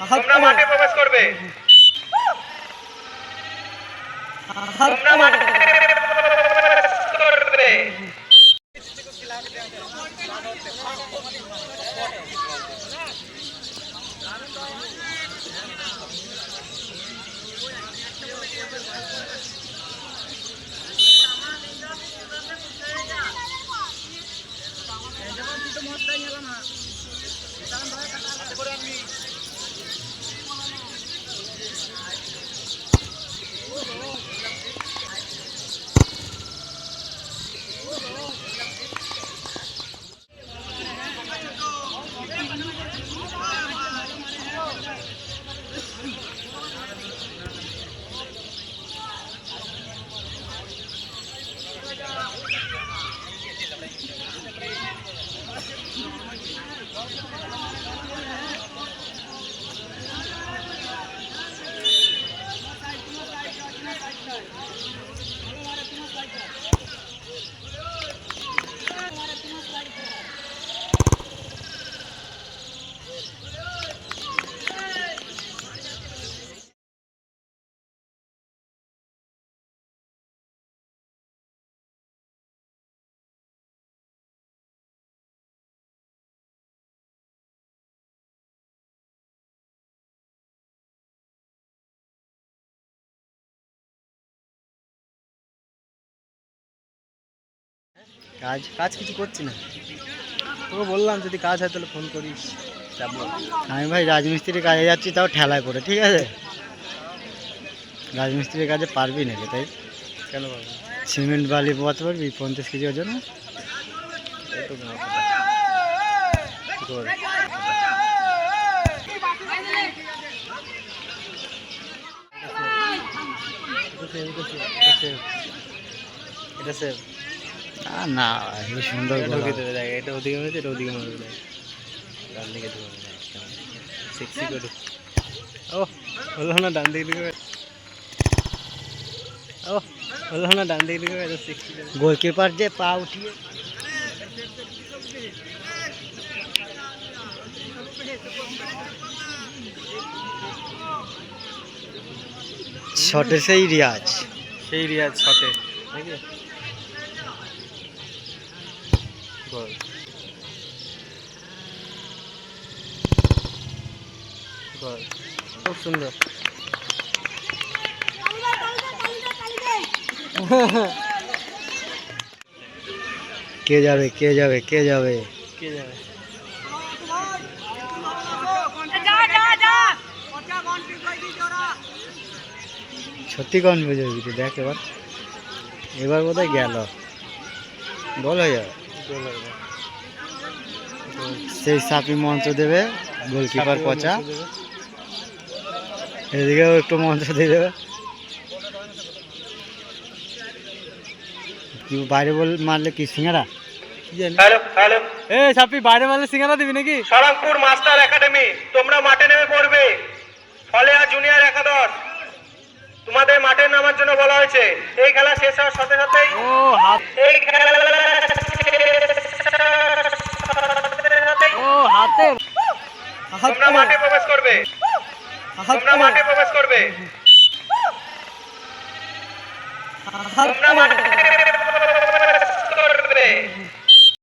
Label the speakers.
Speaker 1: তোমরা মাঠে প্রবেশ করবে। তোমরা মাঠে প্রবেশ করবে
Speaker 2: কাজ কাজ কিছু করছি না। তোকে বললাম যদি কাজ হয় তাহলে ফোন করিস। যাব। আমি ভাই রাজমিস্ত্রির কাজে যাচ্ছি তাও ঠেলায় করে ঠিক আছে? রাজমিস্ত্রির কাজে পারবি নাকি তাই? কেন পারবি সিমেন্ট বালি পোয়াতে পারবি পঞ্চাশ কেজি ওজন?
Speaker 3: এটা সেভ
Speaker 2: আ, না সুন্দর
Speaker 3: এটা
Speaker 2: গলা।
Speaker 3: ঢুকে দেবে দেখ এটা ওদিকে মেরেছে এটা ওদিকে মারবে দেখ। ডান দিকে ঢুকে সেক্সি করে ও হলো না ডান দিকে ঢুকে ও হলো না ডান দিকে ঢুকে এটা সেক্সি
Speaker 2: গোলকিপার যে পা উঠিয়ে শটে সেই রিয়াজ।
Speaker 3: সেই রিয়াজ শটে নাকি? গোল গোল খুব সুন্দর।
Speaker 2: কে যাবে কে যাবে কে যাবে?
Speaker 3: কে যাবে?
Speaker 2: সত্যি কনফিউজ হয়ে গেছি দেখ এবার। এবার বোধহয় গেল। বল হয়ে যাবে। সেই সাপি মঞ্চ দেবে গোলকিপার পচা। এদিকেও একটু মঞ্চ দিয়ে দেবে। বাইরে বল মারলে কি সিঙ্গারা?
Speaker 3: এ বাইরে মারলে সিঙ্গারা দিবি নাকি?
Speaker 1: সরংপুর মাস্টার একাডেমি তোমরা মাঠে নেমে পড়বে। ফলে আর জুনিয়র একাদশ। তোমাদের মাঠে নামার জন্য বলা হয়েছে। এই খেলা শেষ হওয়ার সাথে সাথেই এই খেলা
Speaker 3: ও হাতে
Speaker 1: তোমরা মাঠে প্রবেশ করবে। তোমরা মাঠে প্রবেশ করবে। তোমরা মাঠে প্রবেশ করবে।